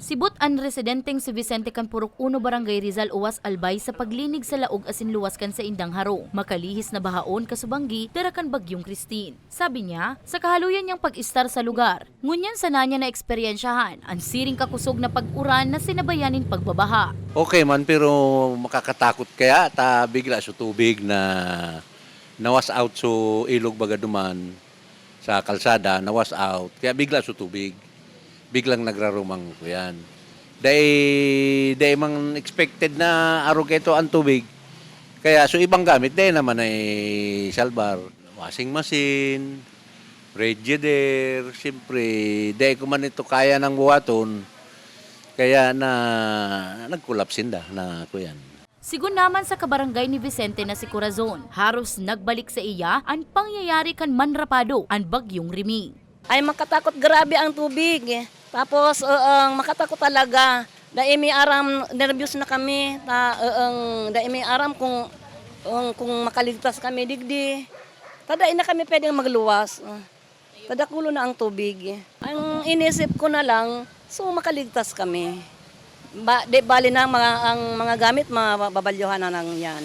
Sibot ang residenteng si Vicente Canpurok 1 Barangay Rizal Uwas Albay sa paglinig sa laog asin luwas kan sa Indang Haro. Makalihis na bahaon kasubanggi darakan bagyong Christine. Sabi niya, sa kahaluyan niyang pag-istar sa lugar, ngunyan sana niya na eksperyensyahan ang siring kakusog na pag-uran na sinabayanin pagbabaha. Okay man, pero makakatakot kaya ta bigla sa tubig na nawas out so ilog bagaduman sa kalsada, nawas out. Kaya bigla sa tubig. Biglang nagrarumang ko yan. Dahil, dahil mang expected na araw ito ang tubig. Kaya so ibang gamit, dahil naman ay salbar. Washing machine, Regider, siyempre, dahil ko man ito kaya ng buhaton, kaya na nagkulapsin da na kuyan. Sigun naman sa kabarangay ni Vicente na si Corazon, haros nagbalik sa iya ang pangyayari kan manrapado ang bagyong Rimi. Ay makatakot grabe ang tubig. Tapos uh, ang makatakot talaga. Dahil may aram, nervyos na kami. Ta, uh, ang dahil may aram kung ang- kung makaligtas kami digdi. Tada na kami pwedeng magluwas. Uh, Tadakulo na ang tubig. Ang inisip ko na lang, so makaligtas kami. Ba, di bali na mga, ang mga gamit, mababalyuhan na lang yan.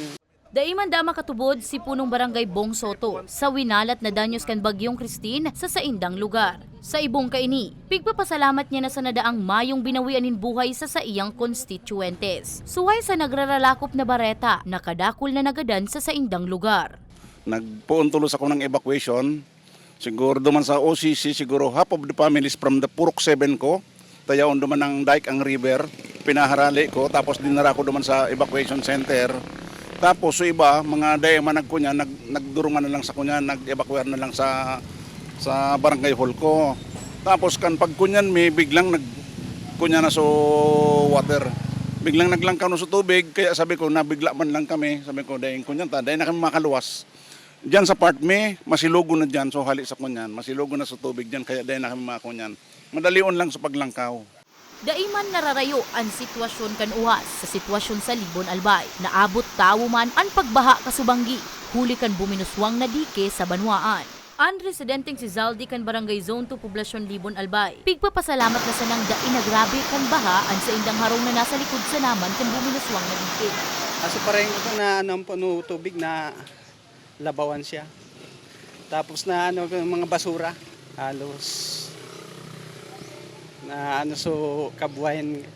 Daiman da makatubod si punong barangay Bong Soto sa winalat na danyos kan bagyong Christine sa saindang lugar. Sa ibong kaini, pigpapasalamat niya na sa nadaang mayong binawianin buhay sa sa iyang constituentes. Suway sa nagraralakop na bareta, nakadakol na nagadan sa saindang lugar. Nagpuon tulos ako ng evacuation. Siguro duman sa OCC, siguro half of the families from the Purok 7 ko. Tayaon duman ng dike ang river. Pinaharali ko. Tapos dinara ko duman sa evacuation center. Tapos so iba, mga dayama nagkunya, nag, nagdurungan na lang sa kunya, nag-evacuate na lang sa sa barangay hall ko. Tapos kan pagkunyan may biglang nag kunya na so water. Biglang naglangkaw na sa tubig, kaya sabi ko, nabigla man lang kami. Sabi ko, dahil kunyan ta, dahil na kami makaluwas. Diyan sa part me, masilugo na dyan, so hali sa kunyan. Masilugo na sa tubig dyan, kaya dahil na kami makakunyan. Madalion lang sa paglangkaw. Daiman nararayo ang sitwasyon kan uwas sa sitwasyon sa Libon Albay. Naabot tawo man ang pagbaha kasubanggi, huli kan buminuswang na dike sa banwaan. Ang residenteng si Zaldi kan Barangay Zone 2 Poblasyon Libon Albay. Pigpapasalamat na sa nang dainagrabe kan baha ang sa indang harong na nasa likod sa naman kan buminuswang na dike. Kasi parang ito na ano, puno tubig na labawan siya. Tapos na ano mga basura halos na ano so kabuhayan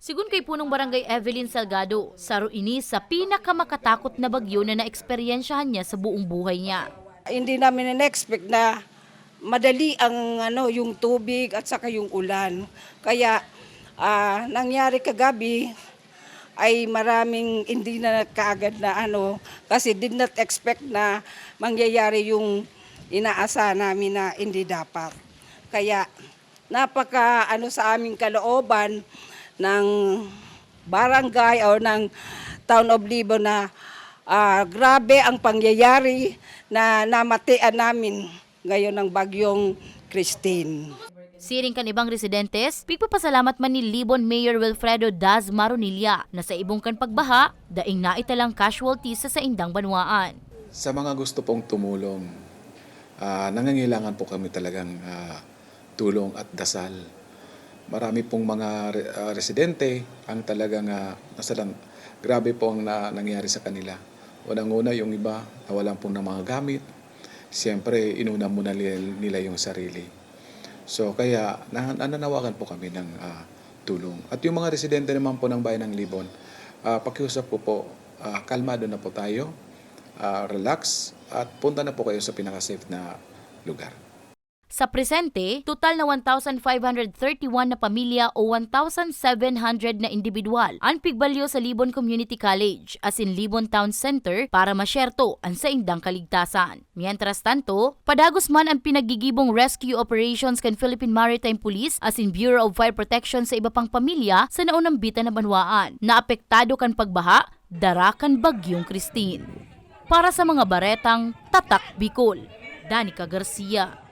Sigun kay punong barangay Evelyn Salgado, saro ini sa pinakamakatakot na bagyo na naeksperyensyahan niya sa buong buhay niya. hindi namin in-expect na madali ang ano yung tubig at saka yung ulan. Kaya ah, nangyari kagabi ay maraming hindi na kaagad na ano kasi did not expect na mangyayari yung inaasa namin na hindi dapat. Kaya napaka ano sa aming kalooban ng barangay o ng town of Libon na ah, grabe ang pangyayari na namatian namin ngayon ng bagyong Christine. Siring kan ibang residentes, pigpapasalamat man ni Libon Mayor Wilfredo Daz Maronilla na sa ibong kan pagbaha, daing naitalang casualties sa saindang banwaan. Sa mga gusto pong tumulong, ah, nangangailangan po kami talagang ah, tulong at dasal. Marami pong mga ah, residente ang talagang uh, nasalang, grabe po ang na, nangyari sa kanila. Unang-una yung iba, nawalan po ng mga gamit. Siyempre, inuna muna nila, yung sarili. So kaya na, nananawagan po kami ng ah, tulong. At yung mga residente naman po ng Bayan ng Libon, ah, pakiusap po po, ah, kalmado na po tayo, ah, relax, at punta na po kayo sa pinaka-safe na lugar. Sa presente, total na 1,531 na pamilya o 1,700 na individual ang pigbalyo sa Libon Community College as in Libon Town Center para masyerto ang saindang kaligtasan. Mientras tanto, padagos man ang pinagigibong rescue operations kan Philippine Maritime Police as in Bureau of Fire Protection sa iba pang pamilya sa naunang bitan na banwaan na apektado kan pagbaha, darakan bagyong Christine. Para sa mga baretang Tatak Bicol, Danica Garcia,